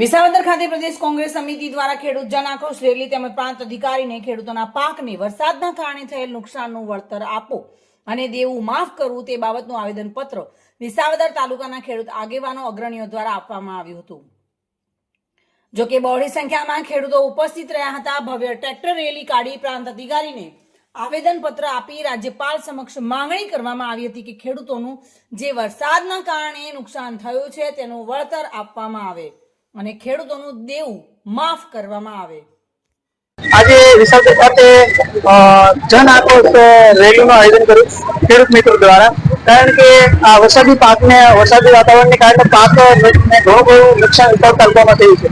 વિસાવદર ખાતે પ્રદેશ કોંગ્રેસ સમિતિ દ્વારા ખેડૂત જન આક્રોશ રેલી તેમજ પ્રાંત અધિકારીને ખેડૂતોના પાકને વરસાદના કારણે થયેલ નુકસાનનું વળતર આપો અને દેવું માફ કરવું તે બાબતનું આવેદનપત્ર વિસાવદર તાલુકાના ખેડૂત આગેવાનો અગ્રણીઓ દ્વારા આપવામાં આવ્યું હતું. જોકે બહોળી સંખ્યામાં ખેડૂતો ઉપસ્થિત રહ્યા હતા, ભવ્ય ટ્રેક્ટર રેલી કાઢી પ્રાંત અધિકારીને આવેદનપત્ર આપી રાજ્યપાલ સમક્ષ માંગણી કરવામાં આવી હતી કે ખેડૂતોનું જે વરસાદના કારણે નુકસાન થયું છે તેનું વળતર આપવામાં આવે. અને ખેડૂતોનું દેવું માફ કરવામાં આવે. આજે વિસાવદર ખાતે જન આક્રોશ રેલીનું આયોજન કર્યું ખેડૂત મિત્રો દ્વારા. કારણ કે આ વરસાદી પાકને, વરસાદી વાતાવરણને કારણે પાકને ઘણું બધું નુકસાન ઉપર તાલુકામાં થયું છે.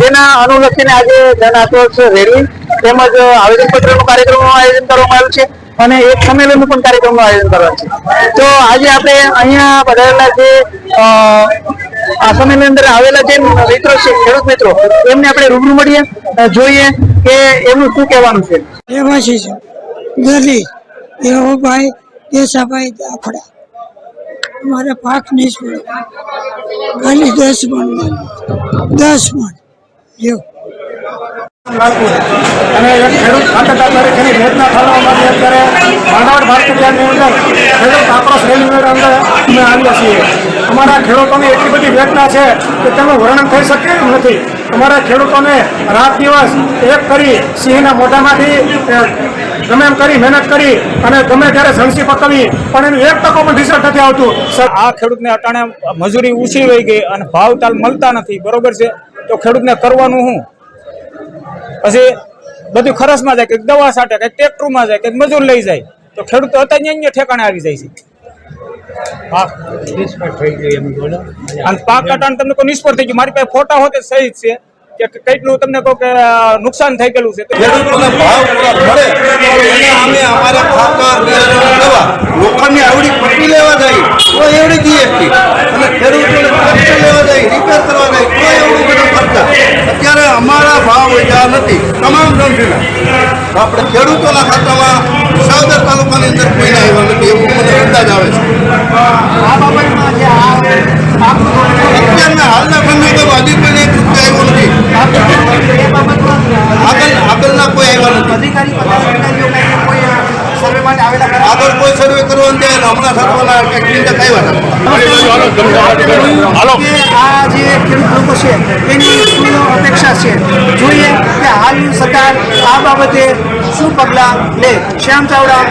જેના અનુલક્ષીને આજે જન આક્રોશ રેલી તેમજ આવેદનપત્રનું કાર્યક્રમનું આયોજન કરવામાં આવ્યું છે અને એક સંમેલનનું પણ કાર્યક્રમનું આયોજન કરવાનું છે. તો આજે આપણે અહીંયા પધારેલા જે આ સંમેલન અંદર આવેલા જે મિત્રો છે ખેડૂત મિત્રો એમને આપણે રૂબરૂ મળીએ જોઈએ કે એમનું શું કહેવાનું છે. રહેવાસી છે. ગલી દેવુભાઈ દેસાભાઈ દાફડા અમારે પાક નિષ્ફળ ખાલી દસ મણ દસ મણ. જો અને એક ખેડૂત ખાતેદાર તરીકેની વેદના ઠાલવા માટે અત્યારે માંડવાડ ખેડૂત આક્રોશ રેલીની અંદર અમે આવ્યા છીએ. અમારા ખેડૂતોની એટલી બધી વેદના છે કે તેનું વર્ણન થઈ શકે એમ નથી. અમારા ખેડૂતોને રાત દિવસ એક કરી સિંહના મોઢામાંથી ગમે એમ કરી, મહેનત કરી અને ગમે ત્યારે સંસી પકવી પણ એનું એક ટકો પણ રિઝલ્ટ નથી આવતું. સર, આ ખેડૂતને અટાણે મજૂરી ઓછી વહી ગઈ અને ભાવ તાલ મળતા નથી. બરોબર છે? તો ખેડૂતને કરવાનું શું પછી બધું ખરસમાં જાય કે દવા સાટે કે ટ્રેક્ટરમાં જાય કે મજૂર લઈ જાય, તો ખેડૂતો અત્યારે અહીંયા ઠેકાણે આવી જાય છે. પાક અને પાક અટાણે તમને કોઈ નિષ્ફળ થઈ ગયું? મારી પાસે ફોટા હોતે સહી છે. કે કેટલું તમને કહો કે નુકસાન થઈ ગયેલું છે. ખેડૂતોને ભાવ મળે. તો અમે અમારા ખાતર બિયારણ દવા આવડી પટ્ટી લેવા જાય. તો એવડી જીએસટી અને ખેડૂતોને ટ્રેક્ટર લેવા જાય રિપેર કરવા જાય તો એવડું બધું ખર્ચા અત્યારે અમારા ભાવ વધ્યા નથી. તમામ આપણે ખેડૂતોના ખાતામાં સાવદર તાલુકાની અંદર કોઈ આવ્યા નથી એવું મને આવે છે. હાલના સમય તો હજી કોઈને એક આવ્યો નથી. આગળ આગળના કોઈ આવ્યા નથી. આગળ કોઈ સર્વે કરવાનું છે હમણાં સર્વેના એક આવ્યા હતા. આ જે ખેડૂત લોકો છે એની શું અપેક્ષા છે. જોઈએ કે હાલની સરકાર આ બાબતે શું પગલાં લે. શ્યામ ચાવડા